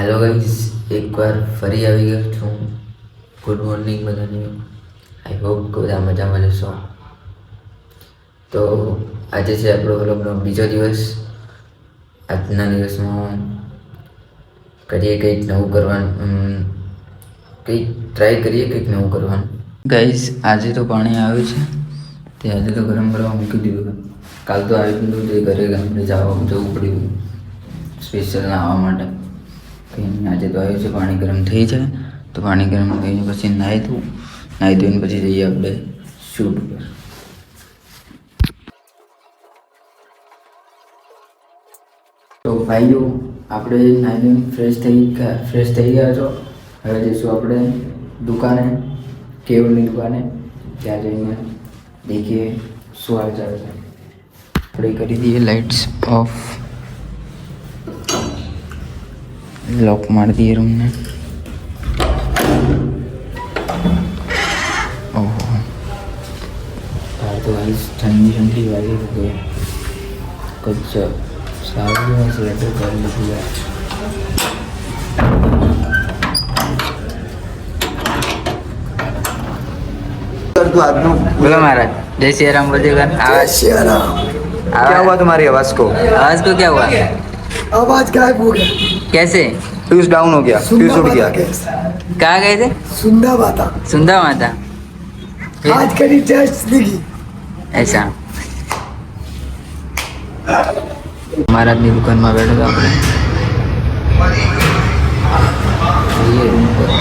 Hello guys એકવાર ફરી આવી ગયો છું. ગુડ મોર્નિંગ બધાને. આઈ હોપ બધા મજામાં જશો તો આજે છે આપણો વ્લોગનો બીજો દિવસ. આજના દિવસમાં કરીએ કંઈક નવું કરવાનું કંઈક ટ્રાય કરીએ કંઈક નવું કરવાનું. ગાઈઝ આજે તો પાણી આવ્યું છે. તે આજે તો ગરમ કરવા મૂકી દીધું. કાલ તો આવી ગયું તે ઘરે ગામડે જવા જવું પડ્યું. સ્પેશિયલ નાહવા માટે. કંઈ આજે તો આવ્યું છે, પાણી ગરમ થઈ જાય. તો પાણી ગરમ થઈને પછી નાહી દઉં નાહી ધોઈને પછી જઈએ આપણે શૂટ ઉપર તો ભાઈઓ, આપણે નાહી ધોઈને ફ્રેશ થઈ ગયા ફ્રેશ થઈ ગયા છો. હવે જઈશું આપણે દુકાને કેવળની દુકાને. ત્યાં જઈને દેખીએ શું ચાલે છે. આપણે કરી દઈએ લાઇટ્સ ઓફ लॉक मार दिए रूम ने ओहो बाहर तो भाई ठंडी ठंडी वाली हो गई कुछ सारी में स्वेटर कर लिया बोलो महाराज जय सिया राम बोलो जय सिया राम क्या हुआ तुम्हारी आवाज को आवाज को क्या हुआ आवाज़ गायब हो गया। कैसे? फ्यूज डाउन हो गया फ्यूज उड़ गया। कहा गए थे? सुंदा माता। सुंदा माता। आज करी टेस्ट देगी ऐसा। हमारा आदमी दुकान में बैठ गया। अपने ये रूम पर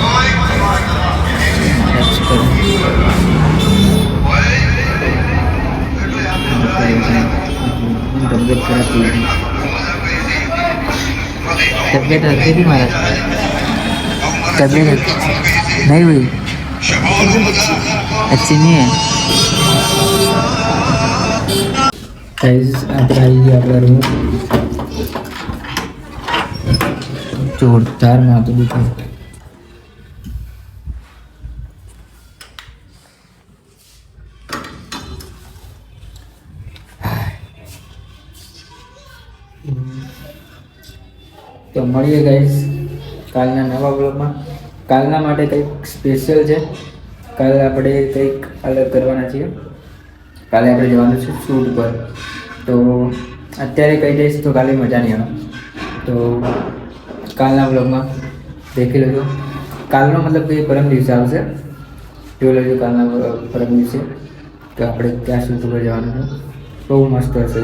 ગઈ तबीयत अच्छी थी महाराज तबीयत अच्छी नहीं हुई अच्छी नहीं है गाइस આપણે આવી ગયા આપણા રૂમ જોરદાર માથું દુખે તો મળીએ ગાઈસ કાલના નવા બ્લોગમાં કાલના માટે કંઈક સ્પેશિયલ છે. કાલે આપણે કંઈક અલગ કરવાના છીએ. કાલે આપણે જવાનું છે શૂટ પર. તો અત્યારે કહી દઈશ તો કાલે મજા નહીં આવે. તો કાલના બ્લોગમાં દેખી લેજો. કાલનો મતલબ કે પરમ દિવસે આવશે. જોઈ લેજો કાલના પરમ દિવસે. તો આપણે ત્યાં શૂટ પર જવાનું છે. બહુ મસ્ત હશે.